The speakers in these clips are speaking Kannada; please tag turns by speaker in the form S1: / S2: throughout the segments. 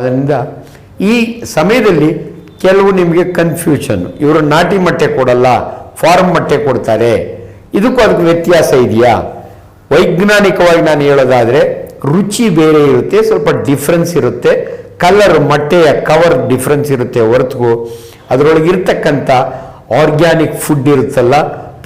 S1: ಅದರಿಂದ ಈ ಸಮಯದಲ್ಲಿ ಕೆಲವು ನಿಮಗೆ ಕನ್ಫ್ಯೂಷನ್ ಇವರು ನಾಟಿ ಮೊಟ್ಟೆ ಕೊಡಲ್ಲ ಫಾರ್ಮ್ ಮೊಟ್ಟೆ ಕೊಡ್ತಾರೆ. ಇದಕ್ಕೂ ಅದಕ್ಕೆ ವ್ಯತ್ಯಾಸ ಇದೆಯಾ? ವೈಜ್ಞಾನಿಕವಾಗಿ ನಾನು ಹೇಳೋದಾದರೆ, ರುಚಿ ಬೇರೆ ಇರುತ್ತೆ, ಸ್ವಲ್ಪ ಡಿಫ್ರೆನ್ಸ್ ಇರುತ್ತೆ. ಕಲರ್ ಮೊಟ್ಟೆಯ ಕವರ್ ಡಿಫ್ರೆನ್ಸ್ ಇರುತ್ತೆ ಹೊರತು ಅದರೊಳಗೆ ಇರ್ತಕ್ಕಂಥ ಆರ್ಗ್ಯಾನಿಕ್ ಫುಡ್ ಇರುತ್ತಲ್ಲ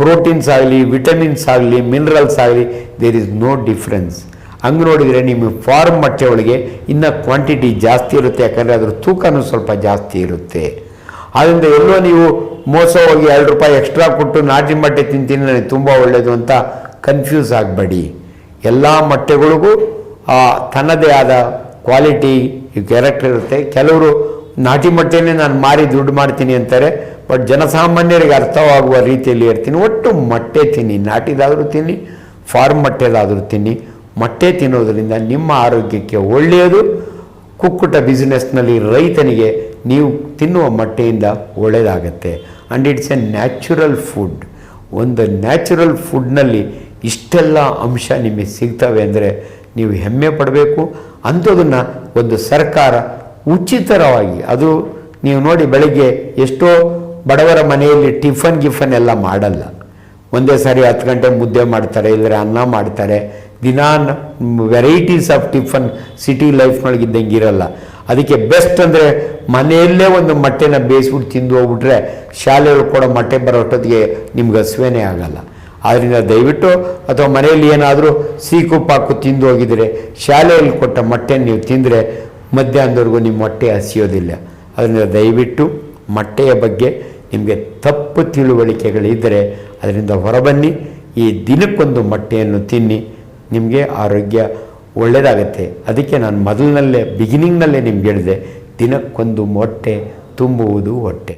S1: ಪ್ರೋಟೀನ್ಸ್ ಆಗಲಿ ವಿಟಮಿನ್ಸ್ ಆಗಲಿ ಮಿನರಲ್ಸ್ ಆಗಲಿ ದೇರ್ ಇಸ್ ನೋ ಡಿಫ್ರೆನ್ಸ್ ಹಂಗೆ ನೋಡಿದರೆ ನಿಮಗೆ ಫಾರ್ಮ್ ಮೊಟ್ಟೆ ಒಳಗೆ ಇನ್ನೂ ಕ್ವಾಂಟಿಟಿ ಜಾಸ್ತಿ ಇರುತ್ತೆ. ಯಾಕಂದರೆ ಅದರ ತೂಕನೂ ಸ್ವಲ್ಪ ಜಾಸ್ತಿ ಇರುತ್ತೆ. ಆದ್ದರಿಂದ ಎಲ್ಲೋ ನೀವು ಮೋಸ ಹೋಗಿ ಎರಡು ರೂಪಾಯಿ ಎಕ್ಸ್ಟ್ರಾ ಕೊಟ್ಟು ನಾಟಿ ಮೊಟ್ಟೆ ತಿಂತೀನಿ, ನನಗೆ ತುಂಬ ಒಳ್ಳೆಯದು ಅಂತ ಕನ್ಫ್ಯೂಸ್ ಆಗಬೇಡಿ. ಎಲ್ಲ ಮೊಟ್ಟೆಗಳಿಗೂ ತನ್ನದೇ ಆದ ಕ್ವಾಲಿಟಿ ಕ್ಯಾರೆಕ್ಟರ್ ಇರುತ್ತೆ. ಕೆಲವರು ನಾಟಿ ಮೊಟ್ಟೆನೇ ನಾನು ಮಾರಿ ದುಡ್ಡು ಮಾಡ್ತೀನಿ ಅಂತಾರೆ, ಬಟ್ ಜನಸಾಮಾನ್ಯರಿಗೆ ಅರ್ಥವಾಗುವ ರೀತಿಯಲ್ಲಿ ಇರ್ತೀನಿ ಒಟ್ಟು ಮೊಟ್ಟೆ ತಿನ್ನಿ, ನಾಟಿದಾದರೂ ತಿನ್ನಿ, ಫಾರ್ಮ್ ಮೊಟ್ಟೆದಾದರೂ ತಿನ್ನಿ. ಮೊಟ್ಟೆ ತಿನ್ನೋದರಿಂದ ನಿಮ್ಮ ಆರೋಗ್ಯಕ್ಕೆ ಒಳ್ಳೆಯದು. ಕುಕ್ಕುಟ ಬಿಸ್ನೆಸ್ನಲ್ಲಿ ರೈತನಿಗೆ ನೀವು ತಿನ್ನುವ ಮೊಟ್ಟೆಯಿಂದ ಒಳ್ಳೆಯದಾಗತ್ತೆ. And it's a natural food ಒಂದು ನ್ಯಾಚುರಲ್ ಫುಡ್ನಲ್ಲಿ ಇಷ್ಟೆಲ್ಲ ಅಂಶ ನಿಮಗೆ ಸಿಗ್ತವೆ ಅಂದರೆ ನೀವು ಹೆಮ್ಮೆ ಪಡಬೇಕು. ಅಂಥದನ್ನು ಒಂದು ಸರ್ಕಾರ ಉಚಿತರವಾಗಿ ಅದು ನೀವು ನೋಡಿ ಬೆಳಗ್ಗೆ ಎಷ್ಟೋ ಬಡವರ ಮನೆಯಲ್ಲಿ ಟಿಫನ್ ಗಿಫನ್ ಎಲ್ಲ ಮಾಡಲ್ಲ. ಒಂದೇ ಸಾರಿ ಹತ್ತು ಗಂಟೆ ಮುದ್ದೆ ಮಾಡ್ತಾರೆ, ಇಲ್ಲದ್ರೆ ಅನ್ನ ಮಾಡ್ತಾರೆ. ದಿನಾ ವೆರೈಟೀಸ್ ಆಫ್ ಟಿಫನ್ ಸಿಟಿ ಲೈಫ್ನೊಳಗೆ ಇದ್ದಂಗೆ ಇರಲ್ಲ. ಅದಕ್ಕೆ ಬೆಸ್ಟ್ ಅಂದರೆ ಮನೆಯಲ್ಲೇ ಒಂದು ಮೊಟ್ಟೆನ ಬೇಯಿಸ್ಬಿಟ್ಟು ತಿಂದು ಹೋಗ್ಬಿಟ್ರೆ ಶಾಲೆಗಳು ಕೊಡೋ ಮೊಟ್ಟೆ ಬರೋಷ್ಟೊತ್ತಿಗೆ ನಿಮ್ಗೆ ಹಸುವೇನೇ ಆಗಲ್ಲ. ಆದ್ದರಿಂದ ದಯವಿಟ್ಟು ಅಥವಾ ಮನೆಯಲ್ಲಿ ಏನಾದರೂ ಸೀಕು ಪಾಕು ತಿಂದು ಹೋಗಿದರೆ, ಶಾಲೆಯಲ್ಲಿ ಕೊಟ್ಟ ಮೊಟ್ಟೆ ನೀವು ತಿಂದರೆ ಮಧ್ಯಾಹ್ನದವರೆಗೂ ನಿಮ್ಮ ಮೊಟ್ಟೆ ಹಸಿಯೋದಿಲ್ಲ. ಅದರಿಂದ ದಯವಿಟ್ಟು ಮೊಟ್ಟೆಯ ಬಗ್ಗೆ ನಿಮಗೆ ತಪ್ಪು ತಿಳುವಳಿಕೆಗಳಿದ್ದರೆ ಅದರಿಂದ ಹೊರಬನ್ನಿ. ಈ ದಿನಕ್ಕೊಂದು ಮೊಟ್ಟೆಯನ್ನು ತಿನ್ನಿ. ನಿಮಗೆ ಆರೋಗ್ಯ ಒಳ್ಳೆಯದಾಗತ್ತೆ ಅದಕ್ಕೆ ನಾನು ಮೊದಲಿನಲ್ಲೇ ಬಿಗಿನಿಂಗ್ನಲ್ಲೇ ನಿಮ್ಗೆ ಹೇಳಿದೆ ದಿನಕ್ಕೊಂದು ಮೊಟ್ಟೆ ತುಂಬುವುದು ಹೊಟ್ಟೆ.